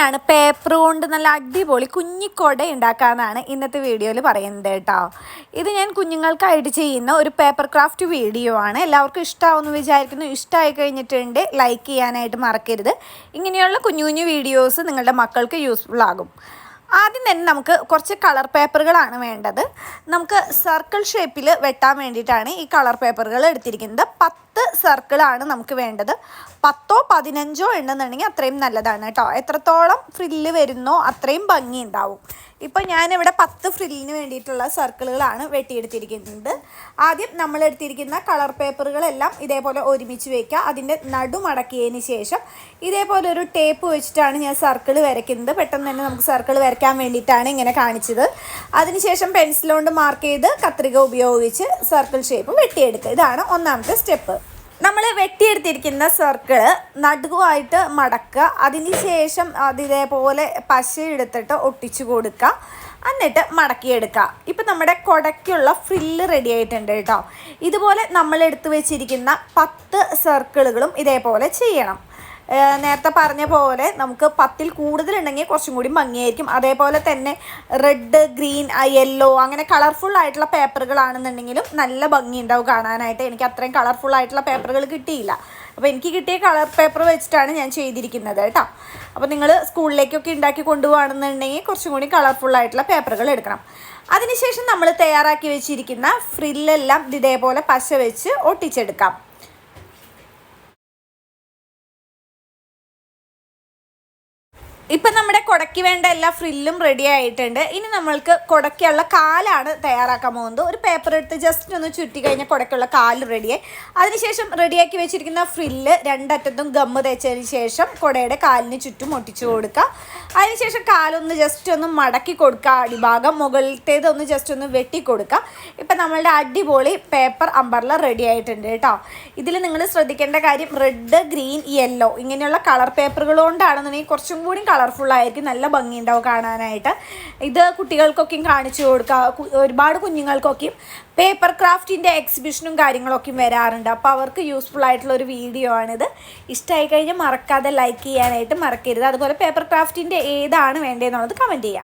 എങ്ങനെയാണ് പേപ്പർ കൊണ്ട് നല്ല അടിപൊളി കുഞ്ഞിക്കൊട ഉണ്ടാക്കാമെന്നാണ് ഇന്നത്തെ വീഡിയോയിൽ പറയുന്നത് കേട്ടോ. ഇത് ഞാൻ കുഞ്ഞുങ്ങൾക്കായിട്ട് ചെയ്യുന്ന ഒരു പേപ്പർ ക്രാഫ്റ്റ് വീഡിയോ ആണ്. എല്ലാവർക്കും ഇഷ്ടമാവുമെന്ന് വിചാരിക്കുന്നു. ഇഷ്ടമായി കഴിഞ്ഞിട്ടുണ്ട്. ലൈക്ക് ചെയ്യാനായിട്ട് മറക്കരുത്. ഇങ്ങനെയുള്ള കുഞ്ഞു കുഞ്ഞു വീഡിയോസ് നിങ്ങളുടെ മക്കൾക്ക് യൂസ്ഫുൾ ആകും. ആദ്യം തന്നെ നമുക്ക് കുറച്ച് കളർ പേപ്പറുകളാണ് വേണ്ടത്. നമുക്ക് സർക്കിൾ ഷേപ്പിൽ വെട്ടാൻ വേണ്ടിയിട്ടാണ് ഈ കളർ പേപ്പറുകൾ എടുത്തിരിക്കുന്നത്. പത്ത് സർക്കിളാണ് നമുക്ക് വേണ്ടത്. പത്തോ പതിനഞ്ചോ എണ്ണെന്നുണ്ടെങ്കിൽ അത്രയും നല്ലതാണ് കേട്ടോ. എത്രത്തോളം ഫ്രില്ല് വരുന്നോ അത്രയും ഭംഗി ഉണ്ടാവും ഇപ്പോൾ ഞാനിവിടെ പത്ത് ഫ്രില്ലിന് വേണ്ടിയിട്ടുള്ള സർക്കിളുകളാണ് വെട്ടിയെടുത്തിരിക്കുന്നത്. ആദ്യം നമ്മൾ എടുത്തിരിക്കുന്ന കളർ പേപ്പറുകളെല്ലാം ഇതേപോലെ ഒരുമിച്ച് വയ്ക്കുക അതിന്റെ നടുമടക്കിയതിന് ശേഷം ഇതേപോലെ ഒരു ടേപ്പ് വെച്ചിട്ടാണ് ഞാൻ സർക്കിൾ വരയ്ക്കുന്നത്. പെട്ടെന്ന് തന്നെ നമുക്ക് സർക്കിൾ വരയ്ക്കാൻ വേണ്ടിയിട്ടാണ് ഇങ്ങനെ കാണിച്ചത്. അതിനുശേഷം പെൻസിലുകൊണ്ട് മാർക്ക് ചെയ്ത് കത്രിക ഉപയോഗിച്ച് സർക്കിൾ ഷേപ്പ് വെട്ടിയെടുക്കുക. ഇതാണ് ഒന്നാമത്തെ സ്റ്റെപ്പ്. നമ്മൾ വെട്ടിയെടുത്തിരിക്കുന്ന സർക്കിൾ നടുവായിട്ട് മടക്കുക. അതിന് ശേഷം അത് ഇതേപോലെ പശ എടുത്തിട്ട് ഒട്ടിച്ചു കൊടുക്കുക. എന്നിട്ട് മടക്കിയെടുക്കുക. ഇപ്പം നമ്മുടെ കുടയ്ക്കുള്ള ഫ്രില്ല് റെഡി ആയിട്ടുണ്ട് കേട്ടോ. ഇതുപോലെ നമ്മൾ എടുത്തു വെച്ചിരിക്കുന്ന പത്ത് സർക്കിളുകളും ഇതേപോലെ ചെയ്യണം. നേരത്തെ പറഞ്ഞ പോലെ നമുക്ക് പത്തിൽ കൂടുതലുണ്ടെങ്കിൽ കുറച്ചും കൂടി ഭംഗിയായിരിക്കും. അതേപോലെ തന്നെ റെഡ് ഗ്രീൻ യെല്ലോ അങ്ങനെ കളർഫുൾ ആയിട്ടുള്ള പേപ്പറുകളാണെന്നുണ്ടെങ്കിലും നല്ല ഭംഗി ഉണ്ടാവും കാണാനായിട്ട്. എനിക്ക് അത്രയും കളർഫുൾ ആയിട്ടുള്ള പേപ്പറുകൾ കിട്ടിയില്ല. അപ്പോൾ എനിക്ക് കിട്ടിയ കളർ പേപ്പർ വെച്ചിട്ടാണ് ഞാൻ ചെയ്തിരിക്കുന്നത് കേട്ടോ. അപ്പോൾ നിങ്ങൾ സ്കൂളിലേക്കൊക്കെ ഉണ്ടാക്കി കൊണ്ടുപോകണമെന്നുണ്ടെങ്കിൽ കുറച്ചും കൂടി കളർഫുൾ ആയിട്ടുള്ള പേപ്പറുകൾ എടുക്കണം. അതിനുശേഷം നമ്മൾ തയ്യാറാക്കി വെച്ചിരിക്കുന്ന ഫ്രില്ലെല്ലാം ഇതേപോലെ പശ വെച്ച് ഒട്ടിച്ചെടുക്കാം. ഇപ്പം നമ്മുടെ കുടയ്ക്ക് വേണ്ട എല്ലാ ഫ്രില്ലും റെഡി ആയിട്ടുണ്ട്. ഇനി നമ്മൾക്ക് കുടയ്ക്കുള്ള കാലാണ് തയ്യാറാക്കാൻ പോകുന്നത്. ഒരു പേപ്പർ എടുത്ത് ജസ്റ്റ് ഒന്ന് ചുറ്റി കഴിഞ്ഞാൽ കുടയ്ക്കുള്ള കാൽ റെഡിയായി അതിനുശേഷം റെഡിയാക്കി വെച്ചിരിക്കുന്ന ഫ്രില്ല് രണ്ടറ്റത്തും ഗമ്മ് തേച്ചതിന് ശേഷം കുടയുടെ കാലിന് ചുറ്റും ഒട്ടിച്ചു കൊടുക്കുക. അതിനുശേഷം കാലൊന്ന് ജസ്റ്റ് ഒന്ന് മടക്കി കൊടുക്കുക. അടിഭാഗം മുകളിലത്തേത് ഒന്ന് ജസ്റ്റ് ഒന്ന് വെട്ടി കൊടുക്കുക. ഇപ്പം നമ്മളുടെ അടിപൊളി പേപ്പർ അമ്പർല റെഡി ആയിട്ടുണ്ട് കേട്ടോ. ഇതിൽ നിങ്ങൾ ശ്രദ്ധിക്കേണ്ട കാര്യം റെഡ് ഗ്രീൻ യെല്ലോ ഇങ്ങനെയുള്ള കളർ പേപ്പറുകൾ കൊണ്ടാണെന്നുണ്ടെങ്കിൽ കുറച്ചും കൂടി കളർഫുൾ ആയിരിക്കും നല്ല ഭംഗി ഉണ്ടാവും കാണാനായിട്ട്. ഇത് കുട്ടികൾക്കൊക്കെയും കാണിച്ചു കൊടുക്കുക ഒരുപാട് കുഞ്ഞുങ്ങൾക്കൊക്കെയും പേപ്പർ ക്രാഫ്റ്റിന്റെ എക്സിബിഷനും കാര്യങ്ങളൊക്കെയും വരാറുണ്ട്. അപ്പോൾ അവർക്ക് യൂസ്ഫുൾ ആയിട്ടുള്ള ഒരു വീഡിയോ ആണിത്. ഇഷ്ടമായി കഴിഞ്ഞാൽ മറക്കാതെ ലൈക്ക് ചെയ്യാനായിട്ട് മറക്കരുത്. അതുപോലെ പേപ്പർ ക്രാഫ്റ്റിന്റെ ഏതാണ് വേണ്ടതെന്നുള്ളത് കമന്റ് ചെയ്യാം.